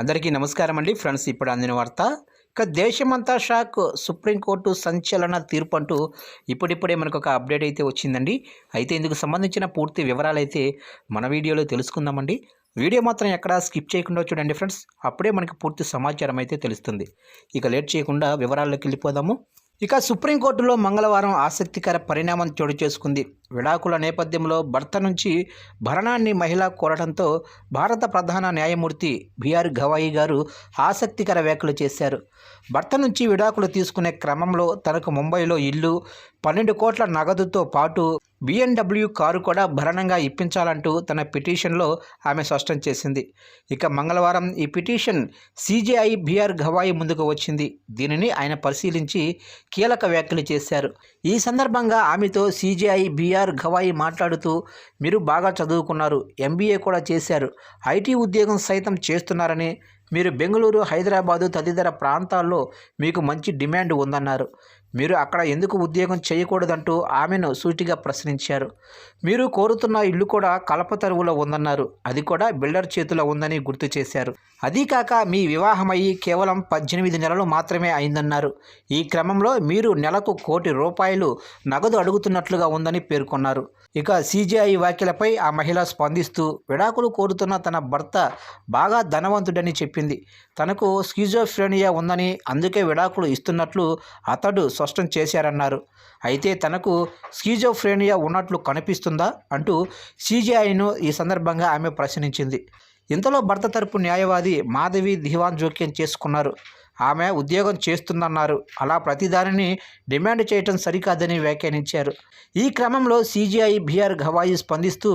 అందరికీ నమస్కారం అండి. ఫ్రెండ్స్ ఇప్పుడు అందిన వార్త. ఇక దేశమంతా షాక్. సుప్రీంకోర్టు సంచలన తీర్పు అంటూ ఇప్పుడిప్పుడే మనకు ఒక అప్డేట్ అయితే వచ్చిందండి. అయితే ఇందుకు సంబంధించిన పూర్తి వివరాలు అయితే మన వీడియోలో తెలుసుకుందామండి. వీడియో మాత్రం ఎక్కడా స్కిప్ చేయకుండా చూడండి ఫ్రెండ్స్. అప్పుడే మనకి పూర్తి సమాచారం అయితే తెలుస్తుంది. ఇక లేట్ చేయకుండా వివరాల్లోకి వెళ్ళిపోదాము. ఇక సుప్రీంకోర్టులో మంగళవారం ఆసక్తికర పరిణామం చోటు చేసుకుంది. విడాకుల నేపథ్యంలో భర్త నుంచి భరణాన్ని మహిళ కోరడంతో భారత ప్రధాన న్యాయమూర్తి బిఆర్ గవాయి గారు ఆసక్తికర వ్యాఖ్యలు చేశారు. భర్త నుంచి విడాకులు తీసుకునే క్రమంలో తనకు ముంబైలో ఇల్లు పన్నెండు కోట్ల నగదుతో పాటు బీఎండబ్ల్యూ కారు కూడా భరణంగా ఇప్పించాలంటూ తన పిటిషన్లో ఆమె స్పష్టం చేసింది. ఇక మంగళవారం ఈ పిటిషన్ సీజేఐ బీఆర్ గవాయి ముందుకు వచ్చింది. దీనిని ఆయన పరిశీలించి కీలక వ్యాఖ్యలు చేశారు. ఈ సందర్భంగా ఆమెతో సీజేఐ బీఆర్ గవాయి మాట్లాడుతూ మీరు బాగా చదువుకున్నారు ఎంబీఏ కూడా చేశారు. ఐటీ ఉద్యోగం సైతం చేస్తున్నారని మీరు బెంగళూరు హైదరాబాదు తదితర ప్రాంతాల్లో మీకు మంచి డిమాండ్ ఉందన్నారు. మీరు అక్కడ ఎందుకు ఉద్యోగం చేయకూడదంటూ ఆమెను సూటిగా ప్రశ్నించారు. మీరు కోరుతున్న ఇల్లు కూడా కలపతరువులో ఉందన్నారు. అది కూడా బిల్డర్ చేతిలో ఉందని గుర్తు చేశారు. అదీ కాక మీ వివాహమయ్యి కేవలం పద్దెనిమిది నెలలు మాత్రమే అయిందన్నారు. ఈ క్రమంలో మీరు నెలకు కోటి రూపాయలు నగదు అడుగుతున్నట్లుగా ఉందని పేర్కొన్నారు. ఇక సీజీఐ వ్యాఖ్యలపై ఆ మహిళ స్పందిస్తూ విడాకులు కోరుతున్న తన భర్త బాగా ధనవంతుడని చెప్పింది. తనకు స్కిజోఫ్రేనియా ఉందని అందుకే విడాకులు ఇస్తున్నట్లు అతడు స్పష్టం చేశారన్నారు. అయితే తనకు స్కీజోఫ్రేనియా ఉన్నట్లు కనిపిస్తుందా అంటూ సీజీఐను ఈ సందర్భంగా ఆమె ప్రశ్నించింది. ఇంతలో భర్త తరపు న్యాయవాది మాధవి దివాన్ జోక్యం చేసుకున్నారు. ఆమె ఉద్యోగం చేస్తుందన్నారు. అలా ప్రతిదానిని డిమాండ్ చేయటం సరికాదని వ్యాఖ్యానించారు. ఈ క్రమంలో సీజీఐ బీఆర్ గవాయి స్పందిస్తూ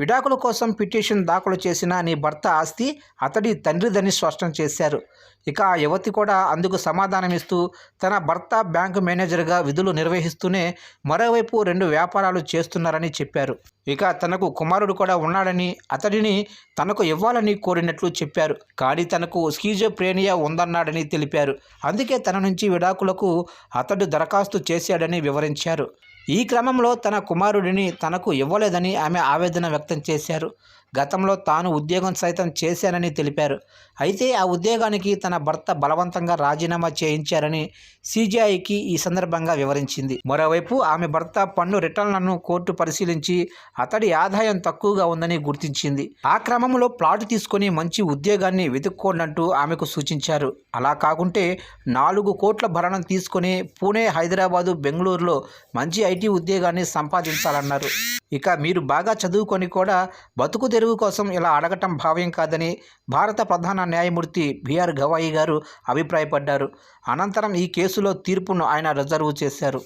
విడాకుల కోసం పిటిషన్ దాఖలు చేసిన నీ భర్త ఆస్తి అతడి తండ్రిదని స్పష్టం చేశారు. ఇక ఆ యువతి కూడా అందుకు సమాధానమిస్తూ తన భర్త బ్యాంకు మేనేజర్గా విధులు నిర్వహిస్తూనే మరోవైపు రెండు వ్యాపారాలు చేస్తున్నారని చెప్పారు. ఇక తనకు కుమారుడు కూడా ఉన్నాడని అతడిని తనకు ఇవ్వాలని కోరినట్లు చెప్పారు. కానీ తనకు స్కీజోప్రేనియా ఉందన్నాడని తెలిపారు. అందుకే తన నుంచి విడాకులకు అతడు దరఖాస్తు చేశాడని వివరించారు. ఈ క్రమంలో తన కుమారుడిని తనకు ఇవ్వలేదని ఆమె ఆవేదన వ్యక్తం చేశారు. గతంలో తాను ఉద్యోగం సైతం చేశానని తెలిపారు. అయితే ఆ ఉద్యోగానికి తన భర్త బలవంతంగా రాజీనామా చేయించారని సీజీఐకి ఈ సందర్భంగా వివరించింది. మరోవైపు ఆమె భర్త పన్ను రిటర్న్లను కోర్టు పరిశీలించి అతడి ఆదాయం తక్కువగా ఉందని గుర్తించింది. ఆ క్రమంలో ప్లాట్ తీసుకొని మంచి ఉద్యోగాన్ని వెతుక్కోండంటూ ఆమెకు సూచించారు. అలా కాకుంటే నాలుగు కోట్ల భరణం తీసుకొని పూణే హైదరాబాదు బెంగళూరులో మంచి ఐటీ ఉద్యోగాన్ని సంపాదించాలన్నారు. ఇక మీరు బాగా చదువుకొని కూడా బతుకు తెరువు కోసం ఇలా అడగటం భావ్యం కాదని భారత ప్రధాన న్యాయమూర్తి బిఆర్ గవాయి గారు అభిప్రాయపడ్డారు. అనంతరం ఈ కేసులో తీర్పును ఆయన రిజర్వ్ చేశారు.